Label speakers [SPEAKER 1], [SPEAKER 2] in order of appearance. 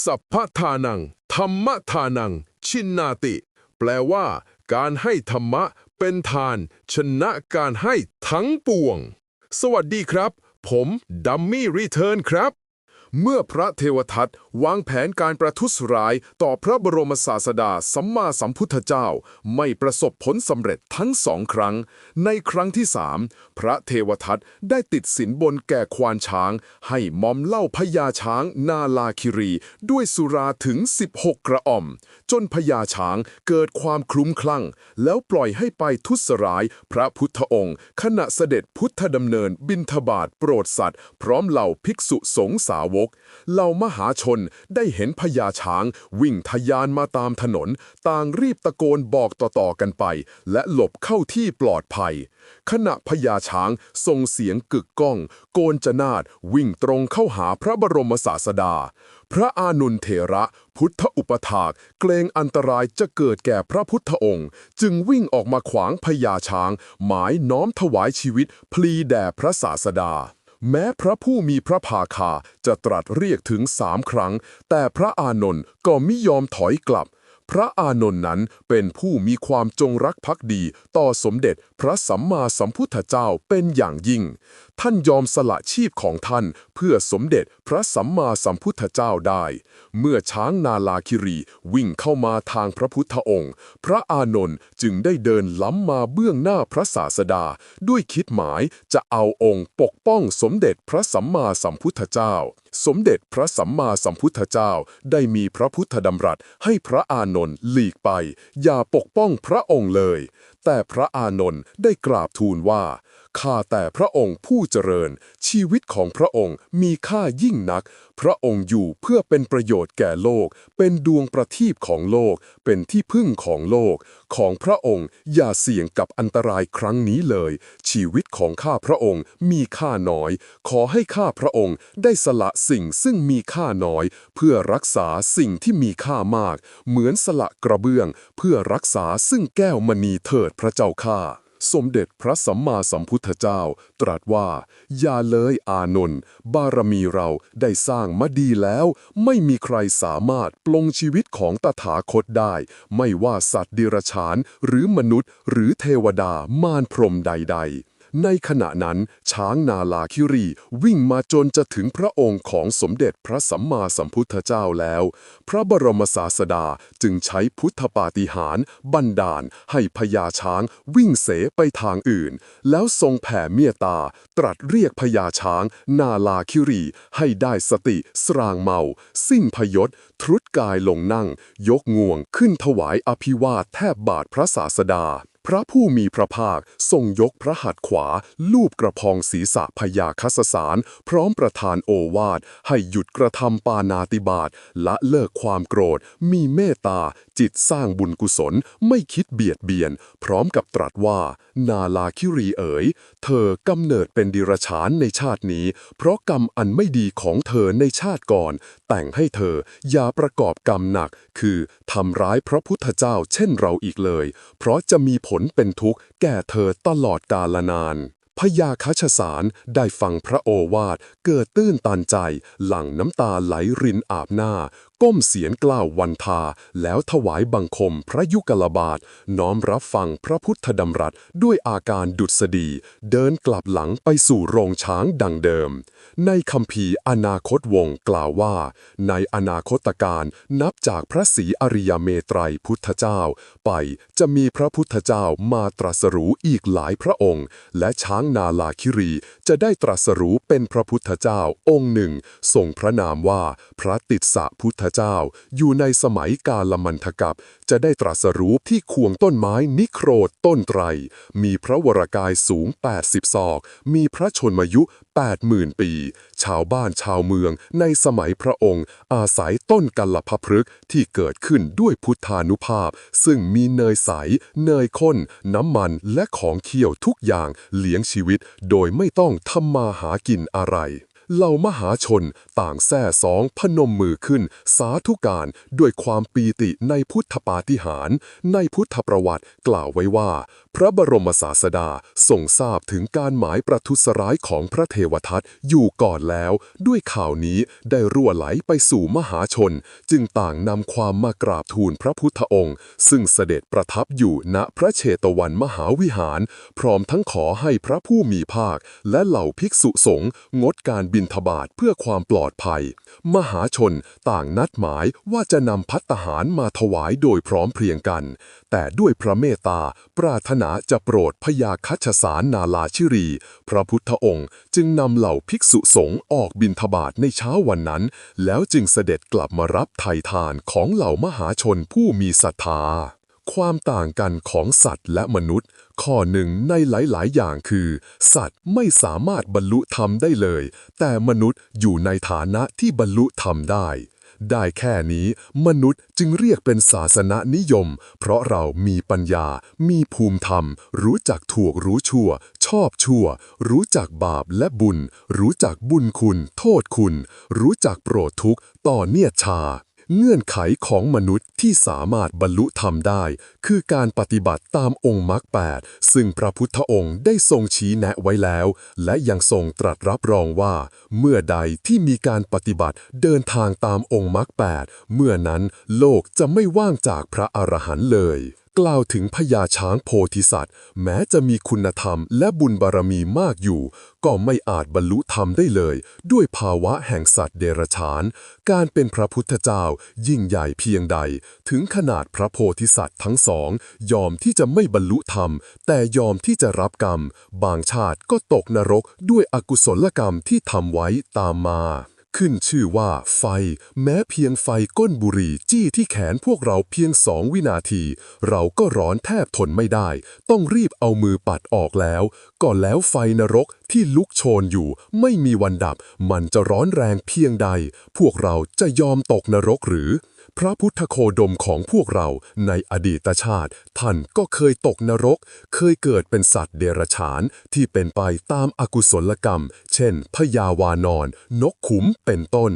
[SPEAKER 1] สัพพทานัง ธรรมทานัง ชินนาติ แปลว่า การให้ธรรมะเป็นทาน ชนะการให้ทั้งปวง สวัสดีครับ ผมดัมมี่รีเทิร์นครับ เมื่อพระเทวทัตวางแผนการประทุษร้ายต่อพระบรมศาสดาสัมมาสัมพุทธเจ้า ไม่ประสบผลสำเร็จทั้งสองครั้ง ในครั้งที่สามพระเทวทัตได้ติดสินบนแก่ควานช้าง ให้มอมเล่าพญาช้างนาลาคิรี ด้วยสุราถึง 16 กระอ่อม จนพญาช้างเกิดความคลุ้มคลั่ง แล้วปล่อยให้ไปทุสร้ายพระพุทธองค์ ขณะเสด็จพุทธดำเนินบินทบาทโปรดสัตว์ พร้อมเหล่าภิกษุสงฆ์สาวกเหล่ามหาชนได้เห็นพญาช้างวิ่งทะยานมาตามถนน ต่างรีบตะโกนบอกต่อๆกันไป และหลบเข้าที่ปลอดภัย ขณะพญาช้างส่งเสียงกึกก้อง โกนจนาดวิ่งตรงเข้าหาพระบรมศาสดา พระอานุนเถระพุทธอุปถากเกรงอันตรายจะเกิดแก่พระพุทธองค์ จึงวิ่งออกมาขวางพญาช้าง หมายน้อมถวายชีวิตพลีแด่พระศาสดา แม้พระผู้มีพระภาคาจะตรัสเรียกถึงสามครั้ง แต่พระอานนท์ก็ไม่ยอมถอยกลับ พระอานนท์นั้นเป็นผู้มีความจงรักภักดี ต่อสมเด็จพระสัมมาสัมพุทธเจ้าเป็นอย่างยิ่ง ท่านยอมสละชีพของท่านเพื่อสมเด็จพระสัมมาสัมพุทธเจ้าได้ เมื่อช้างนาลาคิรีวิ่งเข้ามาทางพระพุทธองค์ พระอานนท์จึงได้เดินล้ำมาเบื้องหน้าพระศาสดา ด้วยคิดหมายจะเอาองค์ปกป้องสมเด็จพระสัมมาสัมพุทธเจ้า สมเด็จพระสัมมาสัมพุทธเจ้าได้มีพระพุทธดำรัสให้พระอานนท์หลีกไป อย่าปกป้องพระองค์เลย แต่พระอานนท์ได้กราบทูลว่า ข้าแต่พระองค์ผู้เจริญ ชีวิตของพระองค์มีค่ายิ่งนัก พระองค์อยู่เพื่อเป็นประโยชน์แก่โลก เป็นดวงประทีปของโลก เป็นที่พึ่งของโลก ของพระองค์อย่าเสี่ยงกับอันตรายครั้งนี้เลย ชีวิตของข้าพระองค์มีค่าน้อย ขอให้ข้าพระองค์ได้สละสิ่งซึ่งมีค่าน้อย เพื่อรักษาสิ่งที่มีค่ามาก เหมือนสละกระเบื้อง เพื่อรักษาซึ่งแก้วมณีเถิดพระเจ้าข้าสมเด็จพระสัมมาสัมพุทธเจ้า ตรัสว่า อย่าเลยอานนท์บารมีเราได้สร้างมาดีแล้ว ไม่มีใครสามารถปลงชีวิตของตถาคตได้ ไม่ว่าสัตว์ดิรชาน หรือมนุษย์ หรือเทวดามารพรมใด ๆ ในขณะนั้น ช้างนาลาคิรีวิ่งมาจนจะถึงพระองค์ของสมเด็จพระสัมมาสัมพุทธเจ้าแล้ว พระบรมศาสดาจึงใช้พุทธปาฏิหาริย์บันดาล ให้พญาช้างวิ่งเสไปทางอื่น แล้วทรงแผ่เมตตา ตรัสเรียกพญาช้าง นาลาคิรีให้ได้สติสรางเมา สิ้นพยศทรุดกายลงนั่ง ยกงวงขึ้นถวายอภิวาทแทบบาทพระศาสดา พระผู้มีพระภาคทรงยกพระหัตถ์ขวา ลูบกระพองศีรษะพญาคัสสาร พร้อมประทานโอวาท ให้หยุดกระทำปานาติบาตและเลิกความโกรธ มีเมตตา จิตสร้างบุญกุศล ไม่คิดเบียดเบียน พร้อมกับตรัสว่า นาลาคิรีเอ๋ย เธอกำเนิดเป็นดิรชานในชาตินี้ เพราะกรรมอันไม่ดีของเธอในชาติก่อน แต่งให้เธออย่าประกอบกรรมหนัก คือทำร้ายพระพุทธเจ้าเช่นเราอีกเลย เพราะจะมีผลเป็นทุกข์แก่เธอตลอดกาลนาน พญาคัชสารได้ฟังพระโอวาทเกิดตื้นตันใจ หลั่งน้ำตาไหลรินอาบหน้า ก้มเสียนกล้าววันทา แล้วถวายบังคมพระยุกลบาท น้อมรับฟังพระพุทธดำรัสด้วยอาการดุษฎี เดินกลับหลังไปสู่โรงช้างดังเดิม ในคำพีอนาคตวงกล่าวว่า ในอนาคตการนับจากพระศรีอริยเมตไตรพุทธเจ้า ไปจะมีพระพุทธเจ้ามาตรัสรู้อีกหลายพระองค์ และช้างนาลาคิรีจะได้ตรัสรู้เป็นพระพุทธเจ้าองค์หนึ่งทรงพระนามว่าพระติสสะพุทธเจ้า อยู่ในสมัยกาลมันทกับจะได้ตรัสรู้ที่ควงต้นไม้นิโครธต้นไตร มีพระวรากายสูง 80 ศอก มีพระชนมายุ 80,000 ปี ชาวบ้านชาวเมืองในสมัยพระองค์ อาศัยต้นกัลพพฤกษ์ที่เกิดขึ้นด้วยพุทธานุภาพ ซึ่งมีเนยใส เนยข้น น้ำมันและของเคี่ยวทุกอย่างเลี้ยงชีวิต โดยไม่ต้องทำมาหากินอะไร
[SPEAKER 2] เหล่ามหาชนต่างแส่สองพนมมือขึ้น สาธุการด้วยความปีติในพุทธปาฏิหาริย์ในพุทธประวัติกล่าวไว้ว่า พระบรมศาสดาทรงทราบถึงการหมายประทุษร้ายของพระเทวทัตอยู่ก่อนแล้ว ด้วยข่าวนี้ได้รั่วไหลไปสู่มหาชน จึงต่างนำความมากราบทูลพระพุทธองค์ ซึ่งเสด็จประทับอยู่ณพระเชตวันมหาวิหาร พร้อมทั้งขอให้พระผู้มีภาค และเหล่าภิกษุสงฆ์งดการบินนทบาทเพื่อความปลอดภัย มหาชนต่างนัดหมายว่าจะนำพัตตาหารมาถวายโดยพร้อมเพรียงกัน แต่ด้วยพระเมตตา ปรารถนาจะโปรดพยาคัชสารนาลาชิรี พระพุทธองค์จึงนำเหล่าภิกษุสงฆ์ออกบินทบาทในเช้าวันนั้น แล้วจึงเสด็จกลับมารับไถ่ทานของเหล่ามหาชนผู้มีศรัทธา ความต่างกันของสัตว์และมนุษย์ ข้อหนึ่งในหลาย ๆ อย่างคือ สัตว์ไม่สามารถบรรลุธรรมได้เลย แต่มนุษย์อยู่ในฐานะที่บรรลุธรรมได้ ได้แค่นี้ มนุษย์จึงเรียกเป็นศาสนานิยม เพราะเรามีปัญญา มีภูมิธรรม รู้จักถูกรู้ชั่ว ชอบชั่ว รู้จักบาปและบุญ รู้จักบุญคุณ โทษคุณ รู้จักโปรดทุกข์ต่อเนียชา เงื่อนไขของมนุษย์ที่สามารถบรรลุธรรมได้ คือการปฏิบัติตามองค์มรรคแปดซึ่งพระพุทธองค์ได้ทรงชี้แนะไว้แล้ว และยังทรงตรัสรับรองว่า เมื่อใดที่มีการปฏิบัติเดินทางตามองค์มรรคแปดเมื่อนั้นโลกจะไม่ว่างจากพระอรหันต์เลย กล่าวถึงพญาช้างโพธิสัตว์ แม้จะมีคุณธรรมและบุญบารมีมากอยู่ ก็ไม่อาจบรรลุธรรมได้เลย ด้วยภาวะแห่งสัตว์เดรัจฉาน การเป็นพระพุทธเจ้ายิ่งใหญ่เพียงใด ถึงขนาดพระโพธิสัตว์ทั้งสอง ยอมที่จะไม่บรรลุธรรม แต่ยอมที่จะรับกรรม บางชาติก็ตกนรกด้วยอกุศลกรรมที่ทำไว้ตามมา ขึ้นชื่อว่าไฟ แม้เพียงไฟก้นบุหรี่จี้ที่แขนพวกเราเพียงสองวินาที เราก็ร้อนแทบทนไม่ได้ ต้องรีบเอามือปัดออกแล้วก็แล้วไฟนรกที่ลุกโชนอยู่ ไม่มีวันดับ มันจะร้อนแรงเพียงใด พวกเราจะยอมตกนรกหรือ พระพุทธโคดมของพวกเราในอดีตชาติ ท่านก็เคยตกนรก เคยเกิดเป็นสัตว์เดรัจฉานที่เป็นไปตามอากุศลกรรม เช่นพยาวานอน นกขุมเป็นต้น